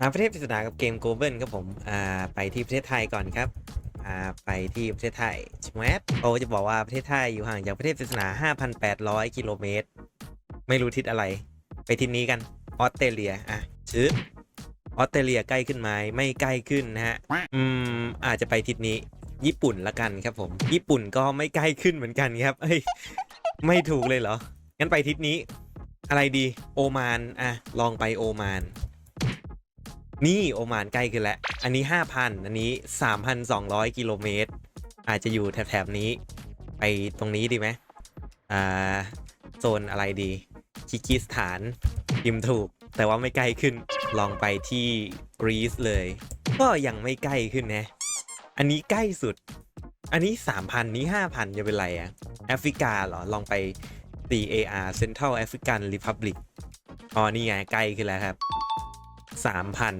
มาประเทศปริศนากับเกมโกลเบ l ครับผมอ่าไปที่ประเทศไทยก่อนครับอ่าไปที่ประเทศไทยชแวบโอจะบอกว่าประเทศไทยอยู่ห่างจากประเทศปริศนา 5,800 กิโลเมตร ไม่รู้ทิศอะไร ไปทิศนี้กันออสเตรเลียอะชื้อออสเตรเลียใกล้ขึ้นไหมไม่ใกล้ขึ้นนะฮะอืมอาจจะไปทิศนี้ญี่ปุ่นละกันครับผม ญี่ปุ่นก็ไม่ใกล้ขึ้นเหมือนกันครับเฮ้ยไม่ถูกเลยเหรองั้นไปทิศนี้ อะไรดีโอมานอะลองไปโอมาน นี่โอมานใกล้ขึ้นแล้ว อันนี้ 5,000 อันนี้ 3,200 กิโลเมตร อาจจะอยู่แถบๆนี้ ไปตรงนี้ดีไหมอ่า โซนอะไรดีคิกิสถานพิมถูก แต่ว่าไม่ใกล้ขึ้น ลองไปที่กรีซเลย ก็ยังไม่ใกล้ขึ้นนะ อันนี้ใกล้สุด อันนี้ 3,000 นี้ 5,000 จะเป็นไรอะแอฟริกาเหรอ ลองไป CAR Central African Republic อ๋อนี่ไงใกล้ขึ้นแล้วครับ สามพัน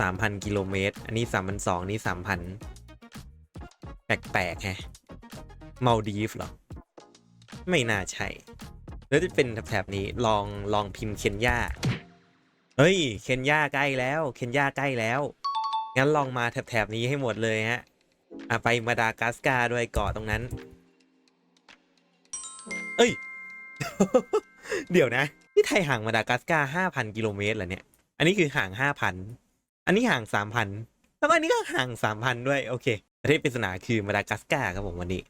สามพันกิโลเมตร อันนี้สามพันสองนี่สามพันแปลกๆแฮะมาดีฟเหรอ ไม่น่าใช่ แล้วจะเป็นแถบนี้ลองลองพิมพ์เคนยาเฮ้ย เคนยาใกล้แล้ว เคนยาใกล้แล้ว งั้นลองมาแถบๆนี้ให้หมดเลยฮะอะไปมาดากัสการ์ด้วยเกาะตรงนั้น เอ้ย เดี๋ยวนะที่ไทยห่างมาดากัสการ์ห้าพันกิโลเมตรเหรอเนี่ย อันนี้คือห่างห้าพันอันนี้ห่างสามพันแล้วก็อันนี้ก็ห่างสามพันด้วย โอเค ประเทศปริศนาคือมาดากัสการ์ครับผมวันนี้